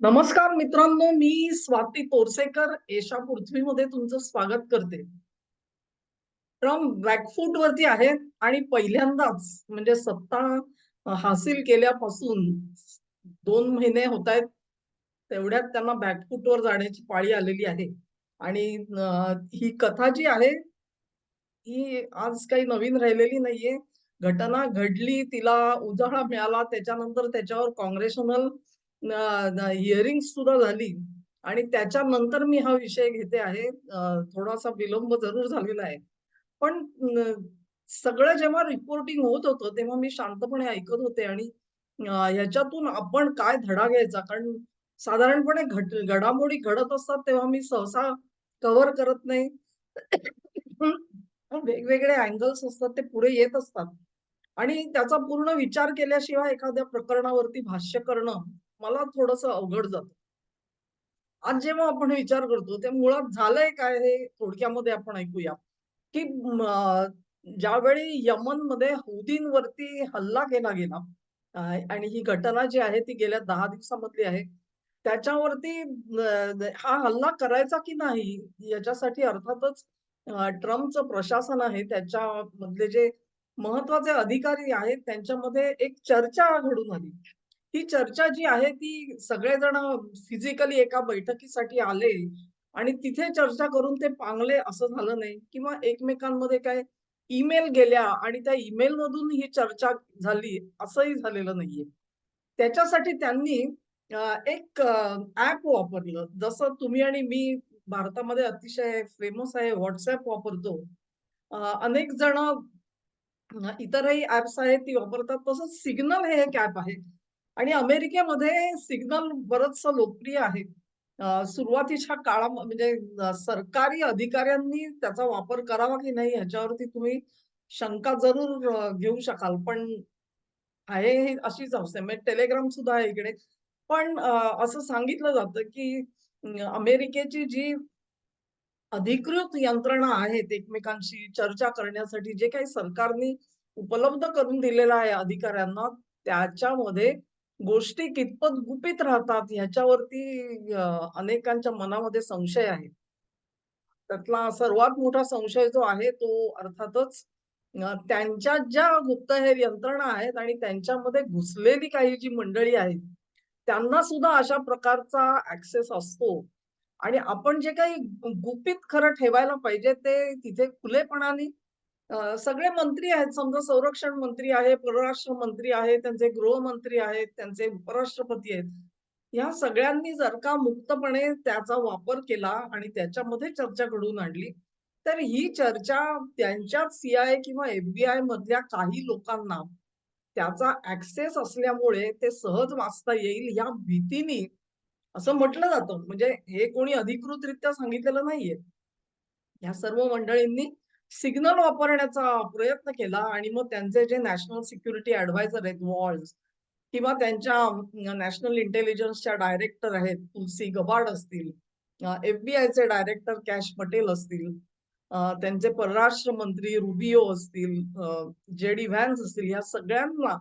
नमस्कार मित्रांनो मी स्वाती तोरसेकर. एशा पृथ्वीमध्ये तुमचं स्वागत करते. ट्रम्प बॅकफूट वरती आहेत आणि पहिल्यांदाच म्हणजे सत्ता हासिल केल्यापासून दोन महिने होत आहेत तेवढ्यात त्यांना बॅकफूटवर जाण्याची पाळी आलेली आहे. आणि ही कथा जी आहे ही आज काही नवीन राहिलेली नाहीये. घटना घडली तिला उजाळा मिळाला त्याच्यानंतर त्याच्यावर काँग्रेशनल हिअरिंग सुद्धा झाली आणि त्याच्यानंतर मी हा विषय घेते आहे. थोडासा विलंब जरूर झालेला आहे. पण सगळं जेव्हा रिपोर्टिंग होत होतं तेव्हा मी शांतपणे ऐकत होते आणि याच्यातून ह्याच्यातून आपण काय धडा घ्यायचा? कारण साधारणपणे घट घडामोडी घडत असतात तेव्हा मी सहसा कव्हर करत नाही. वेगवेगळे अँगल्स असतात ते पुढे येत असतात. आणि त्याचा पूर्ण विचार केल्याशिवाय एखाद्या प्रकरणावरती भाष्य करणं मला थोडंसं अवघड जातं. आज जेव्हा आपण विचार करतो ते मुळात झालंय काय हे थोडक्यामध्ये आपण ऐकूया, की ज्यावेळी यमनमध्ये हौदींवरती हल्ला केला गेला आणि ही घटना जी आहे ती गेल्या दहा दिवसामधली आहे. त्याच्यावरती हा हल्ला करायचा की नाही याच्यासाठी अर्थातच ट्रम्पचं प्रशासन आहे त्याच्यामधले जे महत्त्वाचे अधिकारी आहेत त्यांच्यामध्ये एक चर्चा घडून आली. ही चर्चा जी आहे ती सगळेजण फिजिकली एका बैठकीसाठी आले आणि तिथे चर्चा करून ते पांगले असं झालं नाही किंवा एकमेकांमध्ये काय ईमेल गेल्या आणि त्या ईमेल मधून ही चर्चा झाली असंही झालेलं नाहीये. त्याच्यासाठी त्यांनी एक ऍप वापरलं. जसं तुम्ही आणि मी भारतामध्ये अतिशय फेमस आहे व्हॉट्सअप वापरतो. अनेक जण इतरही ऍप्स आहेत ती वापरतात. तसंच सिग्नल हे एक ऍप आहे आणि अमेरिकेमध्ये सिग्नल बरचसं लोकप्रिय आहे. सुरुवातीच्या काळा म्हणजे सरकारी अधिकाऱ्यांनी त्याचा वापर करावा की नाही ह्याच्यावरती तुम्ही शंका जरूर घेऊ शकाल. पण आहे हे अशीच अवस्था म्हणजे टेलिग्राम सुद्धा आहे इकडे. पण असं सांगितलं जातं की अमेरिकेची जी अधिकृत यंत्रणा आहेत एकमेकांशी चर्चा करण्यासाठी जे काही सरकारने उपलब्ध करून दिलेलं आहे अधिकाऱ्यांना, त्याच्यामध्ये गोष्टी कितपत गुपित राहतात ह्याच्यावरती अनेकांच्या मनामध्ये संशय आहे. त्यातला सर्वात मोठा संशय जो आहे तो अर्थातच त्यांच्या ज्या गुप्तहेर यंत्रणा आहेत आणि त्यांच्यामध्ये घुसलेली काही जी मंडळी आहेत, त्यांना सुद्धा अशा प्रकारचा ऍक्सेस असतो आणि आपण जे काही गुपित खरं ठेवायला पाहिजे ते तिथे खुलेपणाने सगळे मंत्री आहेत. समजा संरक्षण मंत्री आहे, परराष्ट्र मंत्री आहे, त्यांचे गृहमंत्री आहेत, त्यांचे उपराष्ट्रपती आहेत. ह्या सगळ्यांनी जर का मुक्तपणे त्याचा वापर केला आणि त्याच्यामध्ये चर्चा घडवून आणली, तर ही चर्चा त्यांच्याच सी आय किंवा एफबीआय मधल्या काही लोकांना त्याचा ऍक्सेस असल्यामुळे ते सहज वाचता येईल या भीतीने असं म्हटलं जातं. म्हणजे हे कोणी अधिकृतरित्या सांगितलेलं नाहीये. या सर्व मंडळींनी सिग्नल वापरण्याचा प्रयत्न केला आणि मग त्यांचे जे नॅशनल सिक्युरिटी ऍडवायझर आहेत वॉल्स किंवा त्यांच्या नॅशनल इंटेलिजन्सच्या डायरेक्टर आहेत तुलसी गबाड असतील, एफबीआयचे डायरेक्टर कॅश पटेल असतील, त्यांचे परराष्ट्र मंत्री रुबिओ असतील, जे-डी व्हॅन्स असतील, या सगळ्यांना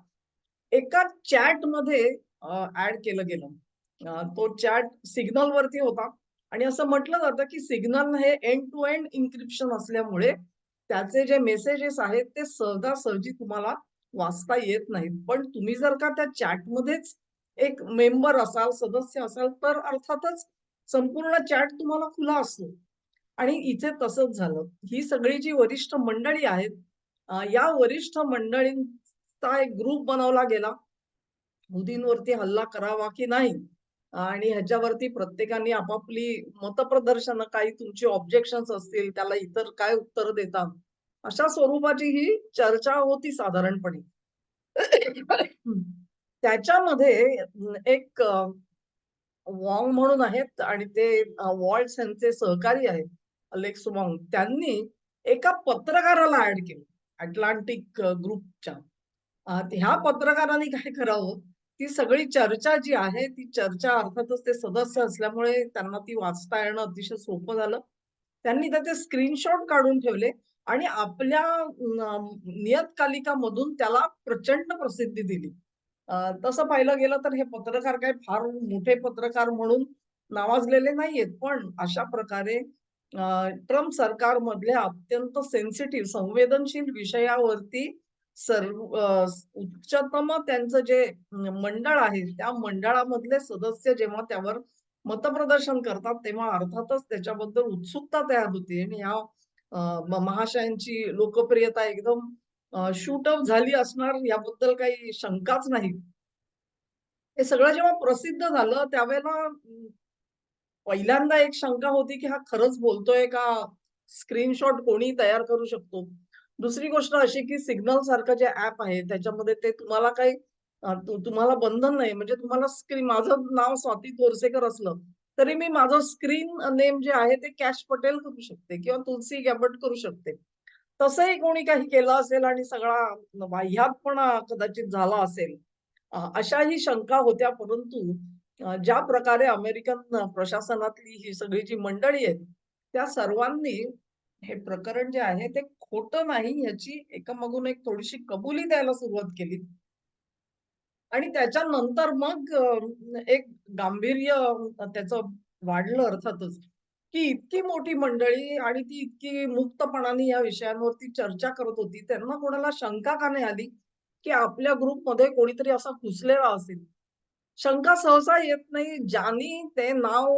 एका चॅटमध्ये मध्ये ऍड केलं गेलं. तो चॅट सिग्नल वरती होता आणि असं म्हटलं जातं, की सिग्नल हे एंड टू एंड इन्क्रिप्शन असल्यामुळे त्याचे जे मेसेजेस आहेत ते सहजासहजी तुम्हाला वाचता येत नाहीत. पण तुम्ही जर का त्या चॅटमध्येच एक मेंबर असाल, सदस्य असाल, तर अर्थातच संपूर्ण चॅट तुम्हाला खुला असतो. आणि इथे तसंच झालं. ही सगळी जी वरिष्ठ मंडळी आहेत, या वरिष्ठ मंडळींचा एक ग्रुप बनवला गेला. मोदींवरती हल्ला करावा की नाही आणि ह्याच्यावरती प्रत्येकाने आपापली मतप्रदर्शनं, काही तुमची ऑब्जेक्शन्स असतील, त्याला इतर काय उत्तर देता, अशा स्वरूपाची ही चर्चा होती साधारणपणे. त्याच्यामध्ये एक वॉंग म्हणून आहेत आणि ते वॉल्ट्स यांचे सहकारी आहेत, अलेक्स वॉंग. त्यांनी एका पत्रकाराला ॲड केलं, अटलांटिक ग्रुपच्या. ह्या पत्रकाराने काय करावं, ती सगळी चर्चा जी आहे, ती चर्चा अर्थातच ते सदस्य असल्यामुळे त्यांना ती वाचता येणं अतिशय सोपं झालं. त्यांनी त्याचे स्क्रीनशॉट काढून ठेवले आणि आपल्या नियतकालिकामधून त्याला प्रचंड प्रसिद्धी दिली. तसं पाहिलं गेलं तर हे पत्रकार काही फार मोठे पत्रकार म्हणून नावाजलेले नाहीयेत. पण अशा प्रकारे ट्रम्प सरकारमधल्या अत्यंत सेन्सिटिव्ह संवेदनशील विषयावरती सर्व उच्चतम त्यांचं जे मंडळ आहे, त्या मंडळामधले सदस्य जेव्हा त्यावर मतप्रदर्शन करतात, तेव्हा अर्थातच त्याच्याबद्दल उत्सुकता तयार होते आणि या महाशयांची लोकप्रियता एकदम शूट अप झाली असणार याबद्दल काही शंकाच नाही. हे सगळं जेव्हा प्रसिद्ध झालं त्यावेळेला पहिल्यांदा एक शंका होती, की हा खरंच बोलतोय का? स्क्रीनशॉट कोणी तयार करू शकतो. दुसरी गोष्ट अशी, की सिग्नल सारखं जे ऍप आहे त्याच्यामध्ये ते तुम्हाला काही तुम्हाला बंधन नाही. म्हणजे तुम्हाला स्क्रीन माझं नाव स्वाती तोरसेकर असलं, तरी मी माझं स्क्रीन नेम जे आहे ते कॅश पटेल करू शकते किंवा तुलसी गॅबट करू शकते. तसंही कोणी काही केलं असेल आणि सगळा वाह्यातपणा कदाचित झाला असेल. अशाही शंका होत्या. परंतु ज्या प्रकारे अमेरिकन प्रशासनातली ही सगळी जी मंडळी आहेत, त्या सर्वांनी हे प्रकरण जे आहे ते खोटं नाही याची एकामागून एक थोडीशी कबुली द्यायला सुरुवात केली. आणि त्याच्यानंतर मग एक गांभीर्य त्याचं वाढलं अर्थातच, की इतकी मोठी मंडळी आणि ती इतकी मुक्तपणाने या विषयांवरती चर्चा करत होती. त्यांना कोणाला शंका का नाही आली, की आपल्या ग्रुपमध्ये कोणीतरी असा घुसलेला असेल. शंका सहसा येत नाही. ज्यानी ते नाव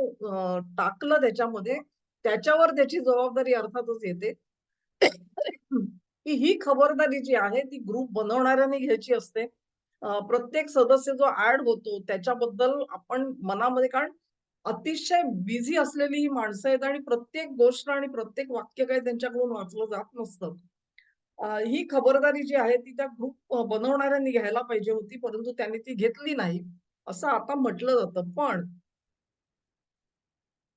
टाकलं त्याच्यामध्ये, त्याच्यावर त्याची जबाबदारी अर्थातच येते. की ही खबरदारी जी आहे ती ग्रुप बनवणाऱ्याने घ्यायची असते. प्रत्येक सदस्य जो ऍड होतो त्याच्याबद्दल आपण मनामध्ये कारण अतिशय बिझी असलेली ही माणसं आहेत आणि प्रत्येक गोष्ट आणि प्रत्येक वाक्य काही त्यांच्याकडून वाचलं जात नसतं. ही खबरदारी जी आहे ती त्या ग्रुप बनवणाऱ्यांनी घ्यायला पाहिजे होती, परंतु त्यांनी ती घेतली नाही, असं आता म्हटलं जातं. पण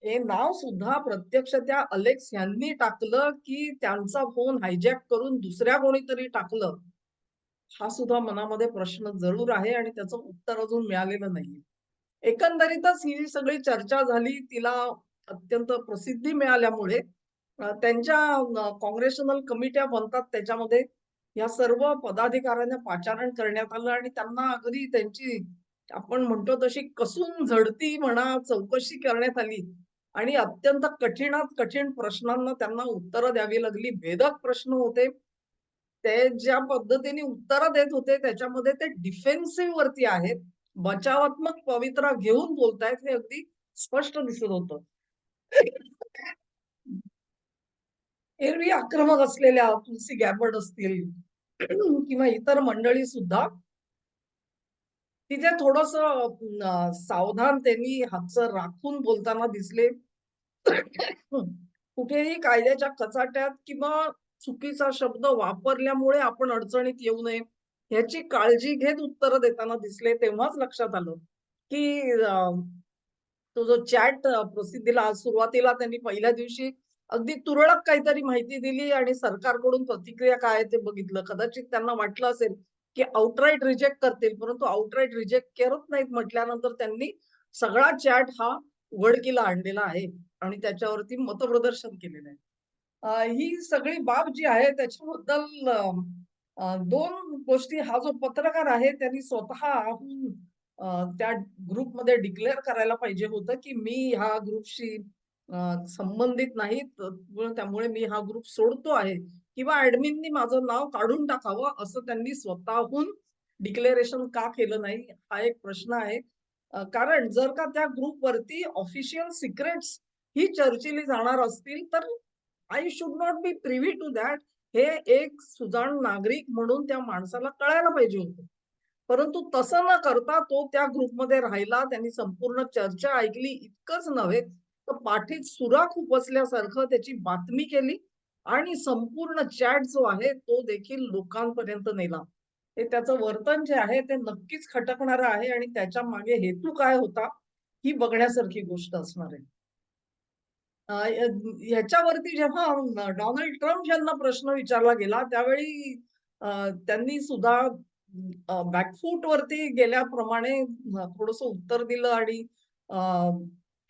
हे नाव सुद्धा प्रत्यक्ष त्या अलेक्स यांनी टाकलं, की त्यांचा फोन हायजॅक करून दुसऱ्या कोणीतरी टाकलं, हा सुद्धा मनामध्ये प्रश्न जरूर आहे आणि त्याचं उत्तर अजून मिळालेलं नाहीये. एकंदरीतच ही सगळी चर्चा झाली, तिला अत्यंत प्रसिद्धी मिळाल्यामुळे त्यांच्या अ, काँग्रेशनल कमिट्या बनतात त्याच्यामध्ये या सर्व पदाधिकाऱ्यांना पाचारण करण्यात आलं आणि त्यांना अगदी त्यांची आपण म्हणतो तशी कसून झडती म्हणा, चौकशी करण्यात आली आणि अत्यंत कठीणात कठीण प्रश्नांना त्यांना उत्तरं द्यावी लागली. भेदक प्रश्न होते. ते ज्या पद्धतीने उत्तरं देत होते त्याच्यामध्ये ते डिफेन्सिव्ह वरती आहेत. बचावात्मक पवित्रा घेऊन बोलतायत हे अगदी स्पष्ट दिसत होतं. एरवी आक्रमक असलेल्या तुलसी गॅबर्ड असतील किंवा इतर मंडळी सुद्धा तिथे थोडस सावधान त्यांनी हातचं राखून बोलताना दिसले. कुठेही कायद्याच्या कचाट्यात किंवा चुकीचा शब्द वापरल्यामुळे आपण अडचणीत येऊ नये, ह्याची काळजी घेत उत्तरं देताना दिसले. तेव्हाच लक्षात आलं, की तो जो चॅट प्रसिद्धीला सुरुवातीला त्यांनी पहिल्या दिवशी अगदी तुरळक काहीतरी माहिती दिली आणि सरकारकडून प्रतिक्रिया काय आहे ते बघितलं. कदाचित त्यांना वाटलं असेल, की आउटराईट रिजेक्ट करतील, परंतु आउटराईट रिजेक्ट करत नाहीत म्हटल्यानंतर त्यांनी सगळा चॅट हा उघडकीला आणलेला आहे आणि त्याच्यावरती मतप्रदर्शन केलेलं आहे. ही सगळी बाब जी आहे त्याच्याबद्दल दोन गोष्टी हा जो पत्रकार आहे त्यांनी स्वतःहून त्या ग्रुपमध्ये डिक्लेअर करायला पाहिजे होतं, की मी ह्या ग्रुपशी संबंधित नाही. त्यामुळे मी हा ग्रुप सोडतो आहे किंवा ऍडमिननी माझं नाव काढून टाकावं असं त्यांनी स्वतःहून डिक्लेरेशन का केलं नाही? हा एक प्रश्न आहे. कारण जर का त्या ग्रुपवरती ऑफिशियल सिक्रेट्स ही चर्चिली जाणार असतील, तर I should not be privy to that. हे एक सुजाण नागरिक म्हणून त्या माणसाला कळायला पाहिजे होतं. परंतु तसं न करता तो त्या ग्रुपमध्ये राहिला. त्यांनी संपूर्ण चर्चा ऐकली. इतकंच नव्हे, तर पाठीत सुरा खुपसल्यासारखं त्याची बातमी केली आणि संपूर्ण चॅट जो आहे, तो देखील लोकांपर्यंत नेला. हे त्याचं वर्तन जे आहे, ते नक्कीच खटकणारं आहे आणि त्याच्यामागे हेतू काय होता, ही बघण्यासारखी गोष्ट असणार आहे. ह्याच्यावरती जेव्हा डोनाल्ड ट्रम्प यांना प्रश्न विचारला गेला, त्यावेळी त्यांनी सुद्धा बॅकफूट वरती गेल्याप्रमाणे थोडस उत्तर दिलं आणि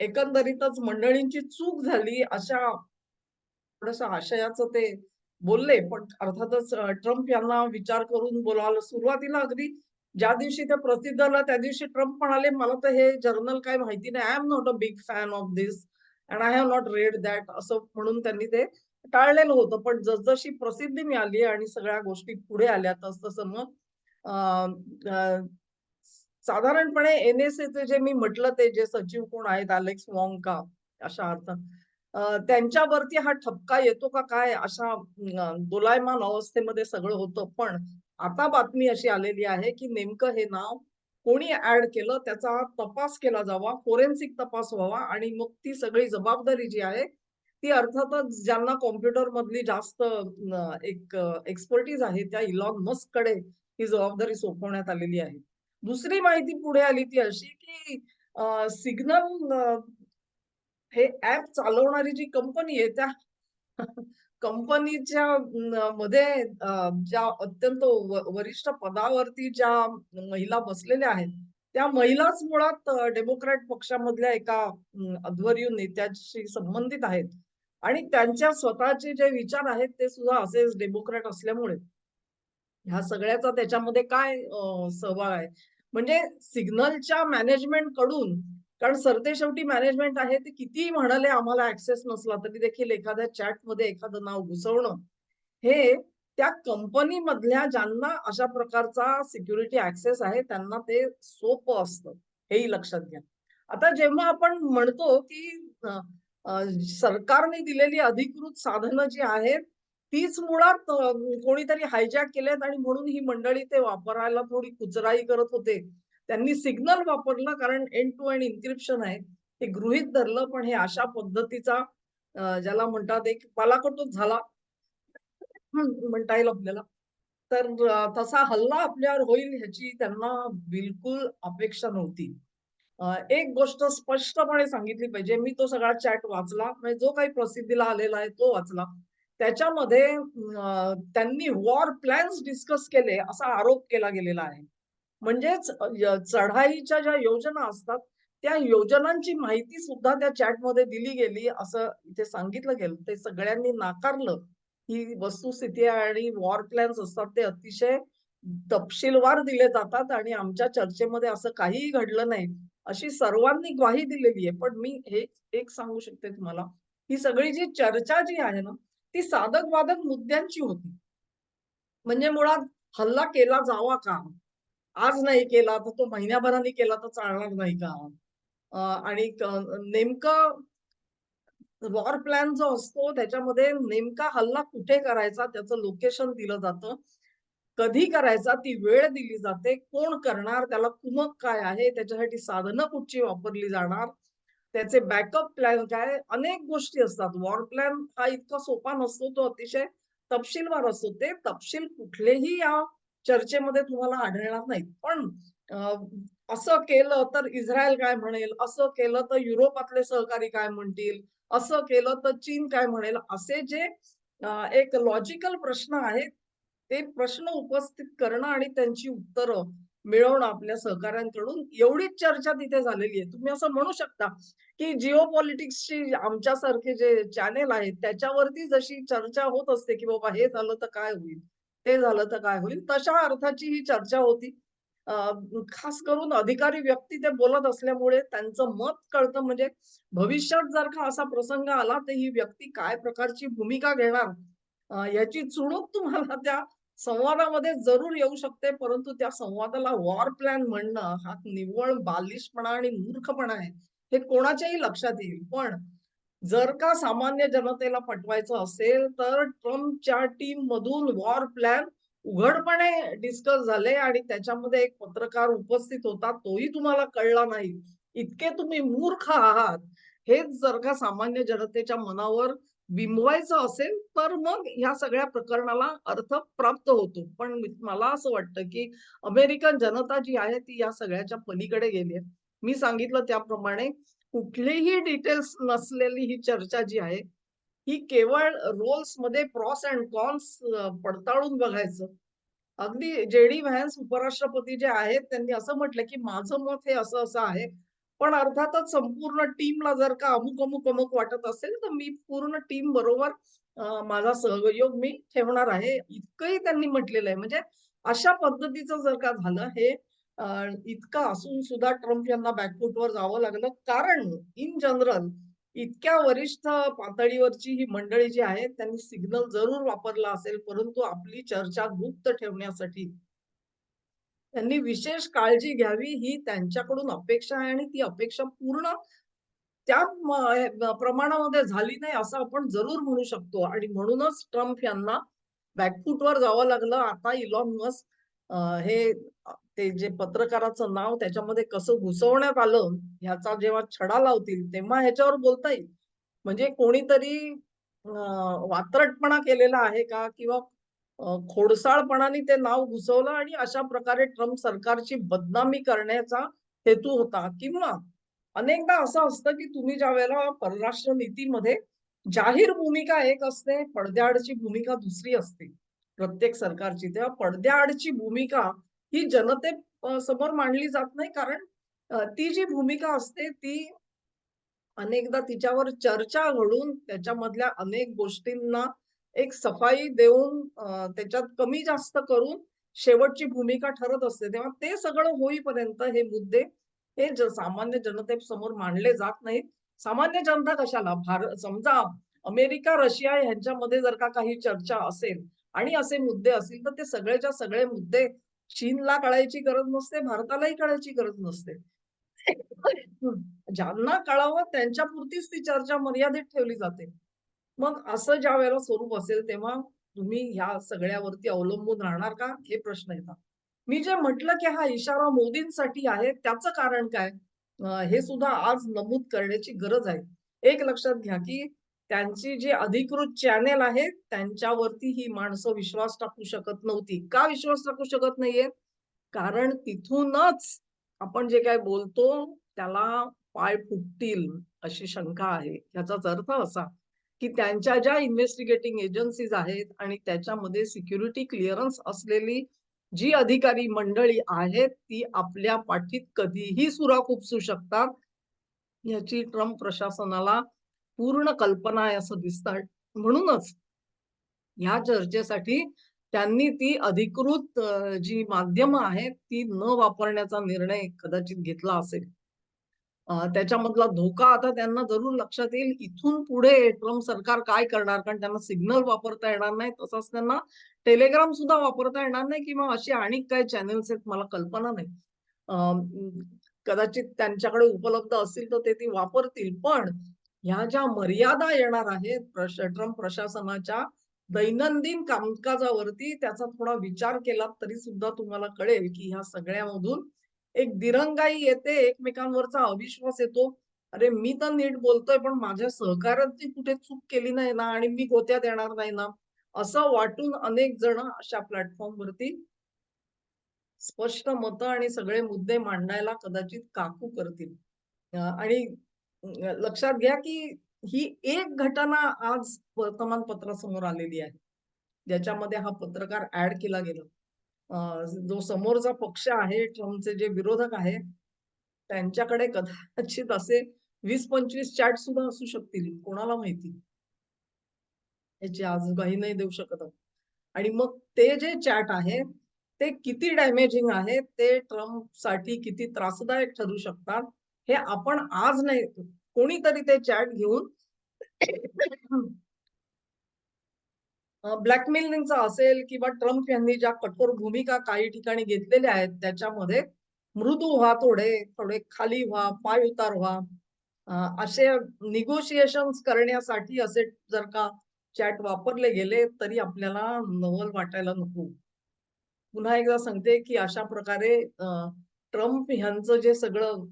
एकंदरीतच मंडळींची चूक झाली अशा थोडस आशयाचं ते बोलले. पण अर्थातच ट्रम्प यांना विचार करून बोलायला सुरुवातीला अगदी ज्या दिवशी ते प्रसिद्ध झालं त्या दिवशी ट्रम्प म्हणाले, "मला तर हे जर्नल काही माहिती नाही. I am not a big fan of this and I have not read that." असं म्हणून त्यांनी ते टाळलेलं होतं. पण जसजशी प्रसिद्धी मिळाली आणि सगळ्या गोष्टी पुढे आल्या तसं मग साधारणपणे एन-एस-एचे जे मी म्हटलं ते जे सचिव कोण आहेत अलेक्स वॉन्का अशा अर्थात त्यांच्यावरती हा ठपका येतो का काय अशा दोलायमान अवस्थेमध्ये सगळं होतं. पण आता बातमी अशी आलेली आहे, की नेमकं हे नाव कोणी ऍड केलं त्याचा तपास केला जावा, फोरेन्सिक तपास व्हावा आणि मग ती सगळी जबाबदारी जी आहे, ती अर्थातच ज्यांना कॉम्प्युटर मधली जास्त एक एक्सपर्टीज आहे त्या इलॉन मस्ककडे ही जबाबदारी सोपवण्यात आलेली आहे. दुसरी माहिती पुढे आली ती अशी, की सिग्नल हे ऍप चालवणारी जी कंपनी आहे त्या कंपनीच्या मध्ये ज्या अत्यंत वरिष्ठ पदावरती ज्या महिला बसलेल्या आहेत, त्या महिलाच मुळात डेमोक्रॅट पक्षामधल्या एका अध्वर्यू नेत्याशी संबंधित आहेत आणि त्यांच्या स्वतःचे जे विचार आहेत ते सुद्धा असेच डेमोक्रॅट असल्यामुळे ह्या सगळ्याचा त्याच्यामध्ये काय सहभाग आहे? म्हणजे सिग्नलच्या मॅनेजमेंटकडून कारण सरतेशेवटी मॅनेजमेंट आहे ते कितीही म्हणाले आम्हाला ऍक्सेस नसला तरी देखील एखाद्या चॅटमध्ये एखादं नाव घुसवणं, हे त्या कंपनीमधल्या ज्यांना अशा प्रकारचा सिक्युरिटी ऍक्सेस आहे त्यांना ते सोपं असतं. हेही लक्षात घ्या. आता जेव्हा आपण म्हणतो, की सरकारने दिलेली अधिकृत साधनं जी आहेत, तीच मुळात कोणीतरी हायजॅक केलेत आणि म्हणून ही मंडळी ते वापरायला थोडी कुचराई करत होते. त्यांनी सिग्नल वापरलं कारण एंड टू एंड इन्क्रिप्शन आहे. हे गृहीत धरलं, पण हे अशा पद्धतीचा ज्याला म्हणतात एक पालाकटूच झाला म्हणता येईल आपल्याला. तर तसा हल्ला आपल्यावर होईल ह्याची त्यांना बिलकुल अपेक्षा नव्हती. एक गोष्ट स्पष्टपणे सांगितली पाहिजे. मी तो सगळा चॅट वाचला. म्हणजे जो काही प्रसिद्धीला आलेला आहे तो वाचला. त्याच्यामध्ये त्यांनी वॉर प्लॅन्स डिस्कस केले असा आरोप केला गेलेला आहे. म्हणजेच चढाईच्या ज्या योजना असतात, त्या योजनांची माहिती सुद्धा त्या चॅटमध्ये दिली गेली असं इथे सांगितलं गेलं. ते सगळ्यांनी नाकारलं. ही वस्तुस्थिती आणि वॉर प्लॅन्स असतात ते अतिशय तपशीलवार दिले जातात आणि आमच्या चर्चेमध्ये असं काहीही घडलं नाही. अशी सर्वांनी ग्वाही दिलेली आहे. पण मी हे एक सांगू शकते तुम्हाला, ही सगळी जी चर्चा जी आहे ना, ती साधक वादक मुद्द्यांची होती. म्हणजे मुळात हल्ला केला जावा का? आज नाही केला, तर तो महिन्याभराने केला तर चालणार नाही का? आणि नेमकं वॉर प्लॅन जो असतो त्याच्यामध्ये नेमका हल्ला कुठे करायचा त्याचं लोकेशन दिलं जातं. कधी करायचा ती वेळ दिली जाते. कोण करणार? त्याला कुमक काय आहे? त्याच्यासाठी साधनं कुठची वापरली जाणार? त्याचे बॅकअप प्लॅन काय? अनेक गोष्टी असतात. वॉर प्लॅन हा इतका सोपा नसतो. तो अतिशय तपशीलवार असतो. ते तपशील कुठलेही या चर्चेमध्ये तुम्हाला आढळणार नाहीत. पण असं केलं तर इस्रायल काय म्हणेल? असं केलं तर युरोपातले सहकारी काय म्हणतील? असं केलं तर चीन काय म्हणेल? असे जे एक लॉजिकल प्रश्न आहेत, ते प्रश्न उपस्थित करणं आणि त्यांची उत्तरं मिळवणं आपल्या सहकाऱ्यांकडून एवढीच चर्चा तिथे झालेली आहे. तुम्ही असं म्हणू शकता, की जिओपॉलिटिक्सची आमच्यासारखे जे चॅनेल आहेत, त्याच्यावरती जशी चर्चा होत असते, की बाबा हे झालं तर काय होईल? ते झालं तर काय होईल? तशा अर्थाची ही चर्चा होती. खास करून अधिकारी व्यक्ती ते बोलत असल्यामुळे त्यांचं मत कळतं म्हणजे भविष्यात जर का असा प्रसंग आला, तर ही व्यक्ती काय प्रकारची भूमिका घेणार याची चुणूक तुम्हाला त्या संवादामध्ये जरूर येऊ शकते. परंतु त्या संवादाला वॉर प्लॅन म्हणणं हा निव्वळ बालिशपणा आणि मूर्खपणा आहे. हे कोणाच्याही लक्षात येईल. पण जर का सामान्य जनतेला पटवायचं असेल, तर ट्रम्पच्या टीम मधून वॉर प्लॅन उघडपणे डिस्कस झाले आणि त्याच्यामध्ये एक पत्रकार उपस्थित होता. तोही तुम्हाला कळला नाही. इतके तुम्ही मूर्ख आहात. हेच जर का सामान्य जनतेच्या मनावर बिंबवायचं असेल, तर मग ह्या सगळ्या प्रकरणाला अर्थ प्राप्त होतो. पण मला असं वाटतं, की अमेरिकन जनता जी आहे, ती या सगळ्याच्या पलीकडे गेली आहे. मी सांगितलं त्याप्रमाणे कुठलेही डिटेल्स नसलेली ही चर्चा जी आहे, ही केवळ रोल्समध्ये प्रॉस अँड कॉन्स पडताळून बघायचं. अगदी जेडी व्हॅन्स उपराष्ट्रपती जे आहेत, त्यांनी असं म्हटलं, की माझं मत हे असं-असं आहे. पण अर्थातच संपूर्ण टीमला जर का अमुक, अमुक, अमुक वाटत असेल, तर मी पूर्ण टीम बरोबर माझा सहयोग मी ठेवणार आहे. इतकंही त्यांनी म्हटलेलं आहे. म्हणजे अशा पद्धतीचं जर का झालं हे इतकं असून सुद्धा ट्रम्प यांना बॅकफूटवर जावं लागलं. कारण इन जनरल इतक्या वरिष्ठ पातळीवरची ही मंडळी जी आहे त्यांनी सिग्नल जरूर वापरला असेल, परंतु आपली चर्चा गुप्त ठेवण्यासाठी त्यांनी विशेष काळजी घ्यावी ही त्यांच्याकडून अपेक्षा आहे आणि ती अपेक्षा पूर्ण त्या प्रमाणामध्ये झाली नाही असं आपण जरूर म्हणू शकतो आणि म्हणूनच ट्रम्प यांना बॅकफूटवर जावं लागलं. आता इलॉन मस्क हे ते जे पत्रकाराचं नाव त्याच्यामध्ये कसं घुसवण्यात आलं, ह्याचा जेव्हा छडा लावतील तेव्हा ह्याच्यावर बोलता येईल. म्हणजे कोणीतरी वात्रटपणा केलेला आहे का? किंवा खोडसाळपणाने ते नाव घुसवलं आणि अशा प्रकारे ट्रम्प सरकारची बदनामी करण्याचा हेतू होता किंवा अनेकदा असं असतं, की तुम्ही ज्या वेळेला परराष्ट्र नीतीमध्ये जाहीर भूमिका एक असते, पडद्याआडची भूमिका दुसरी असते. प्रत्येक सरकारची. तेव्हा पडद्याआडची भूमिका ही जनते समोर मांडली जात नाही कारण ती जी भूमिका असते ती अनेकदा तिच्यावर चर्चा घडून त्याच्यामधल्या अनेक गोष्टींना एक सफाई देऊन त्याच्यात कमी जास्त करून शेवटची भूमिका ठरत असते. तेव्हा ते सगळं होईपर्यंत हे मुद्दे हे सामान्य सामान्य जनतेसमोर मांडले जात नाहीत. सामान्य जनता कशाला भारत समजा अमेरिका, रशिया यांच्यामध्ये जर का काही चर्चा असेल आणि असे मुद्दे असतील, तर ते सगळेच्या सगळे मुद्दे चीनला कळायची गरज नसते, भारतालाही कळायची गरज नसते. ज्यांना कळावं त्यांच्यापुरतीच ती चर्चा मर्यादित ठेवली जाते. मग असं ज्या वेळेला स्वरूप असेल, तेव्हा तुम्ही ह्या सगळ्यावरती अवलंबून राहणार का? हे प्रश्न येतात. मी जे म्हटलं, की हा इशारा मोदींसाठी आहे, त्याचं कारण काय? हे सुद्धा आज नमूद करण्याची गरज आहे. एक लक्षात घ्या, की त्यांची जी अधिकृत चॅनेल आहेत, त्यांच्यावरती ही माणसं विश्वास टाकू शकत नव्हती. का विश्वास टाकू शकत नाहीये कारण तिथूनच आपण जे काय बोलतो त्याला पाय फुटतील अशी शंका आहे. याचाच अर्थ असा, की त्यांच्या ज्या इन्व्हेस्टिगेटिंग एजन्सीज आहेत आणि त्याच्यामध्ये सिक्युरिटी क्लिअरन्स असलेली जी अधिकारी मंडळी आहेत, ती आपल्या पाठीत कधीही सुरा खुपसू शकतात. याची ट्रम्प प्रशासनाला पूर्ण कल्पना आहे असं दिसतं. म्हणूनच ह्या चर्चेसाठी त्यांनी ती अधिकृत जी माध्यमं आहेत, ती न वापरण्याचा निर्णय कदाचित घेतला असेल. त्याच्यामधला धोका आता त्यांना जरूर लक्षात येईल. इथून पुढे ट्रम्प सरकार काय करणार? कारण त्यांना सिग्नल वापरता येणार नाही. तसाच त्यांना टेलिग्राम सुद्धा वापरता येणार नाही किंवा अशी आणि काही चॅनेल्स आहेत मला कल्पना नाही. कदाचित त्यांच्याकडे उपलब्ध असतील तर ते ती वापरतील. पण ह्या ज्या मर्यादा येणार आहेत प्रश ट्रम्प प्रशासनाच्या दैनंदिन कामकाजावरती त्याचा थोडा विचार केला तरी सुद्धा तुम्हाला कळेल, की ह्या सगळ्यामधून एक दिरंगाई येते, एकमेकांवरचा अविश्वास येतो. अरे, मी तर नीट बोलतोय, पण माझ्या सहकार्याची कुठे चूक केली नाही ना आणि मी गोत्यात येणार नाही ना, असं वाटून अनेक जण अशा प्लॅटफॉर्मवरती स्पष्ट मतं आणि सगळे मुद्दे मांडायला कदाचित काकू करतील. आणि लक्षात घ्या, की ही एक घटना आज वर्तमानपत्रासमोर आलेली आहे. ज्याच्यामध्ये हा पत्रकार ऍड केला गेला. जो समोरचा पक्ष आहे, ट्रम्पचे जे विरोधक आहेत, त्यांच्याकडे कदाचित असे 20-25 चॅट सुद्धा असू शकतील. कोणाला माहिती? याची काही नाही देऊ शकत आणि मग ते जे चॅट आहेत, ते किती डॅमेजिंग आहेत, ते ट्रम्पसाठी किती त्रासदायक ठरू शकतात, हे आपण आज नाही, कोणीतरी ते चॅट घेऊन ब्लॅकमेलिंगचा असेल किंवा ट्रम्प यांनी ज्या कठोर भूमिका काही ठिकाणी घेतलेल्या आहेत, त्याच्यामध्ये मृदू व्हा थोडे, थोडे खाली व्हा, पाय उतार व्हा. असे निगोशिएशन्स करण्यासाठी असे जर का चॅट वापरले गेले, तरी आपल्याला नवल वाटायला नको. पुन्हा एकदा सांगते, की अशा प्रकारे ट्रम्प ह्यांचं जे सगळं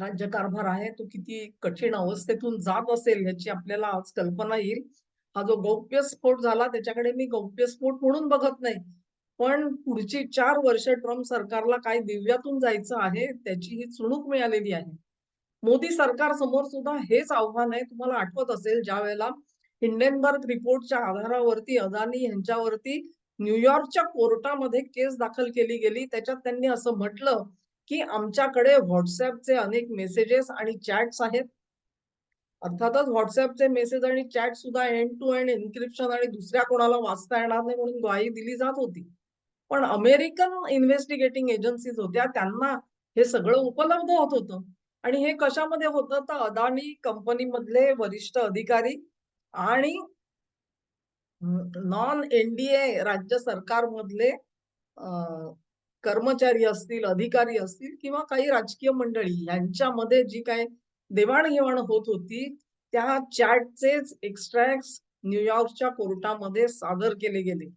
राज्यकारभार आहे, तो किती कठीण अवस्थेतून जात असेल, याची आपल्याला आज कल्पना येईल. हा जो गौप्यस्फोट झाला, त्याच्याकडे मी गौप्यस्फोट म्हणून बघत नाही. पण पुढची चार वर्ष ट्रम्प सरकारला काय दिव्यातून जायचं आहे, त्याची ही चुणूक मिळालेली आहे. मोदी सरकार समोर सुद्धा हेच आव्हान आहे. तुम्हाला आठवत असेल ज्या वेळेला हिंडेनबर्ग रिपोर्टच्या आधारावरती अदानी यांच्यावरती न्यूयॉर्कच्या कोर्टामध्ये केस दाखल केली गेली. त्याच्यात त्यांनी असं म्हटलं, की आमच्याकडे व्हॉट्सअपचे अनेक मेसेजेस आणि चॅट्स आहेत. अर्थातच व्हॉट्सअपचे मेसेज आणि चॅट सुद्धा एंड टू एंड एन्क्रिप्शन आणि दुसऱ्या कोणाला वाचता येणार नाही म्हणून ग्वाही दिली जात होती. पण अमेरिकन इन्व्हेस्टिगेटिंग एजन्सीज होत्या त्यांना हे सगळं उपलब्ध होत होतं आणि हे कशामध्ये होतं तर अदानी कंपनीमधले वरिष्ठ अधिकारी आणि नॉन एनडीए राज्य सरकारमधले कर्मचारी असतील, अधिकारी असतील किंवा काही राजकीय मंडळी यांच्यामध्ये जी काही देवाणघेवाण होत होती, त्या चॅटचेच एक्स्ट्रॅक्ट न्यूयॉर्कच्या कोर्टामध्ये सादर केले गेले.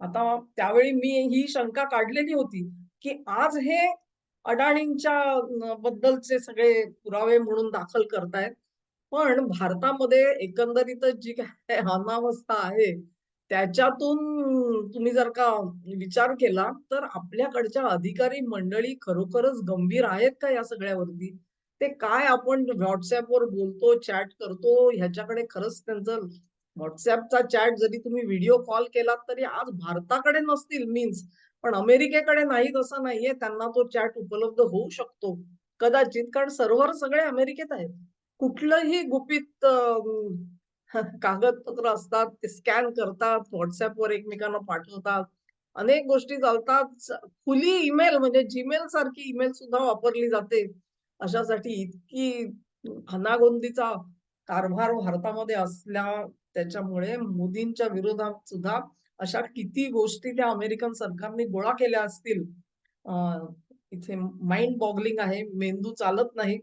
आता त्यावेळी मी ही शंका काढलेली होती, की आज हे अडाणींच्या बद्दलचे सगळे पुरावे म्हणून दाखल करतायत. पण भारतामध्ये एकंदरीतच जी काय अनावस्था आहे, त्याच्यातून तुम्ही जर का विचार केला, तर आपल्याकडच्या अधिकारी मंडळी खरोखरच गंभीर आहेत का या सगळ्यावरती? ते काय आपण व्हॉट्सअपवर बोलतो, चॅट करतो, ह्याच्याकडे खरंच त्यांचं व्हॉट्सअपचा चॅट जरी तुम्ही व्हिडिओ कॉल केलात, तरी आज भारताकडे नसतील मीन्स, पण अमेरिकेकडे नाहीत असं नाहीये. त्यांना तो चॅट उपलब्ध होऊ शकतो. कदाचित, कारण सर्व्हर सगळे अमेरिकेत आहेत. कुठलंही गुपित कागदपत्र असतात, ते स्कॅन करतात, व्हॉट्सअपवर एकमेकांना पाठवतात. अनेक गोष्टी चालतात. खुली ईमेल म्हणजे जीमेल सारखी ईमेल सुद्धा वापरली जाते. अशासाठी इतकी हनागोंदीचा कारभार भारतामध्ये असल्या त्याच्यामुळे मोदींच्या विरोधात सुद्धा अशा किती गोष्टी त्या अमेरिकन सरकारने गोळा केल्या असतील. इथे माइंड बॉगलिंग आहे. मेंदू चालत नाही.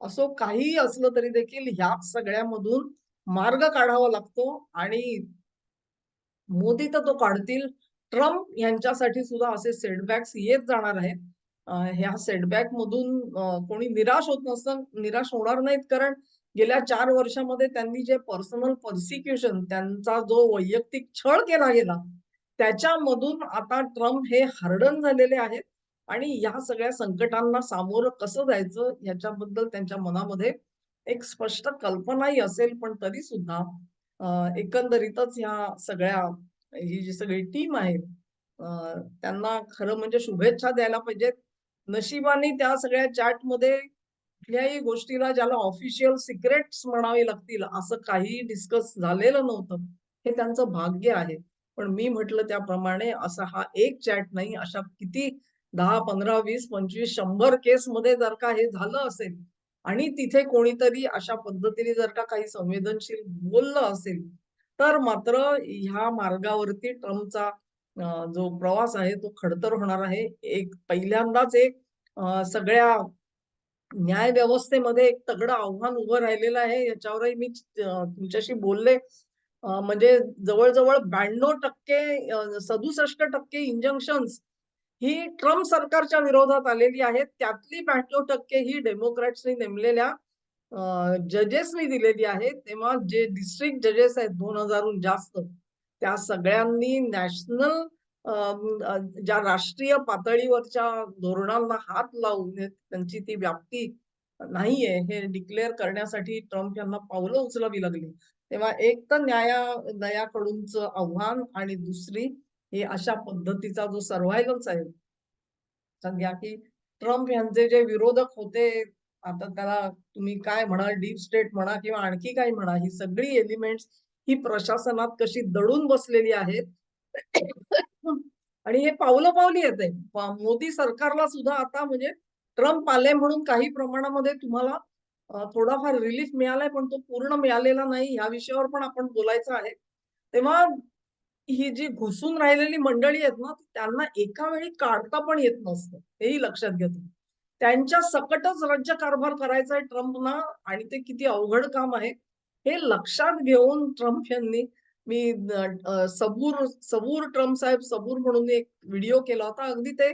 असो काहीही असलं तरी देखील ह्या सगळ्यामधून मार्ग काढावा लागतो आणि मोदी तर तो काढतील. ट्रम्प यांच्यासाठी सुद्धा असे सेटबॅक्स येत जाणार आहेत. ह्या सेटबॅक मधून कोणी निराश होत नसतं, निराश होणार नाहीत. कारण गेल्या चार वर्षामध्ये त्यांनी जे पर्सनल पर्सिक्युशन त्यांचा जो वैयक्तिक छळ केला गेला, त्याच्यामधून आता ट्रम्प हे हार्डन झालेले आहेत आणि या सगळ्या संकटांना सामोरं कसं जायचं याच्याबद्दल त्यांच्या मनामध्ये एक स्पष्ट कल्पनाही असेल. पण तरी सुद्धा एकंदरीतच ह्या सगळ्या ही जी सगळी टीम आहे त्यांना खरं म्हणजे शुभेच्छा द्यायला पाहिजेत. नशिबाने त्या सगळ्या चॅटमध्ये कुठल्याही गोष्टीला ज्याला ऑफिशियल सिक्रेट्स म्हणावे लागतील, असं काही डिस्कस झालेलं नव्हतं. हे त्यांचं भाग्य आहे. पण मी म्हटलं त्याप्रमाणे असा हा एक चॅट नाही, अशा किती 10, 15, 20, 25, 100 केसमध्ये जर का हे झालं असेल आणि तिथे कोणीतरी अशा पद्धतीने जर का काही संवेदनशील बोललं असेल, तर मात्र ह्या मार्गावरती ट्रम्पचा जो प्रवास आहे तो खडतर होणार आहे. एक पहिल्यांदाच एक सगळ्या न्याय व्यवस्थेमध्ये एक तगडं आव्हान उभं राहिलेलं आहे. याच्यावरही मी तुमच्याशी बोलले. म्हणजे जवळ-जवळ 92% अ, 67% इंजंक्शन्स ही ट्रम्प सरकारच्या विरोधात आलेली आहे त्यातली 92% ही डेमोक्रॅट्सनी नेमलेल्या जजेसनी दिलेली आहे. तेव्हा जे डिस्ट्रिक्ट जजेस आहेत दोन हजारहून जास्त, त्या सगळ्यांनी नॅशनल ज्या राष्ट्रीय पातळीवरच्या धोरणांना हात लावून त्यांची ती व्याप्ती नाहीये, हे डिक्लेअर करण्यासाठी ट्रम्प यांना पावलं उचलावी लागली. तेव्हा एक तर न्याया न्यायाकडूनच आव्हान आणि दुसरी हे अशा पद्धतीचा जो सर्व्हायलन्स आहे. सध्या की ट्रम्प यांचे जे विरोधक होते, आता त्याला तुम्ही काय म्हणा डीप स्टेट म्हणा किंवा आणखी काही म्हणा, ही सगळी एलिमेंट्स ही प्रशासनात कशी दडून बसलेली आहेत. आणि हे पावलं-पावली येते मोदी सरकारला सुद्धा आता म्हणजे ट्रम्प आले म्हणून काही प्रमाणामध्ये तुम्हाला थोडाफार रिलीफ मिळालाय, पण तो पूर्ण मिळालेला नाही. ह्या विषयावर पण आपण बोलायचं आहे. तेव्हा ही जी घुसून राहिलेली मंडळी आहेत ना, त्यांना एका वेळी काढता पण येत नसतं. हेही लक्षात घेतो त्यांच्या सकटच राज्यकारभार करायचा आहे ट्रम्पना आणि ते किती अवघड काम आहे. हे लक्षात घेऊन ट्रम्प यांनी मी सबूर सबूर ट्रम्प साहेब सबूर म्हणून एक व्हिडिओ केला होता. अगदी ते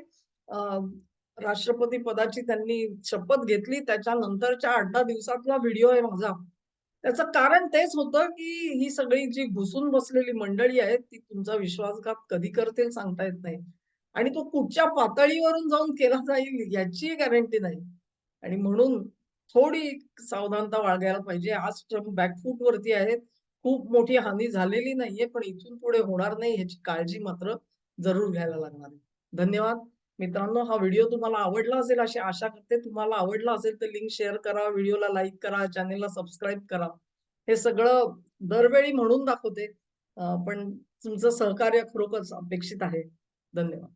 राष्ट्रपती पदाची त्यांनी शपथ घेतली त्याच्यानंतरच्या आठ दहा दिवसातला व्हिडिओ आहे माझा. त्याचं कारण तेच होतं, की ही सगळी जी घुसून बसलेली मंडळी आहेत, ती तुमचा विश्वासघात कधी करतील सांगता येत नाही. आणि तो कुठच्या पातळीवरून जाऊन केला जाईल याची गॅरंटी नाही. आणि म्हणून थोडी सावधानता बाळगायला पाहिजे. आज ट्रम्प बॅकफूट वरती आहेत. खूप मोठी हानी झालेली नाहीये, पण इथून पुढे होणार नाही ह्याची काळजी मात्र जरूर घ्यायला लागणार आहे. धन्यवाद. मित्रांनो, हा व्हिडिओ तुम्हाला आवडला असेल अशी आशा करते. तुम्हाला आवडला असेल तर लिंक शेअर करा, व्हिडिओला लाईक करा, चॅनेलला सबस्क्राईब करा. हे सगळं दरवेळी म्हणून दाखवते. पण तुमचं सहकार्य खरोखरच अपेक्षित आहे. धन्यवाद.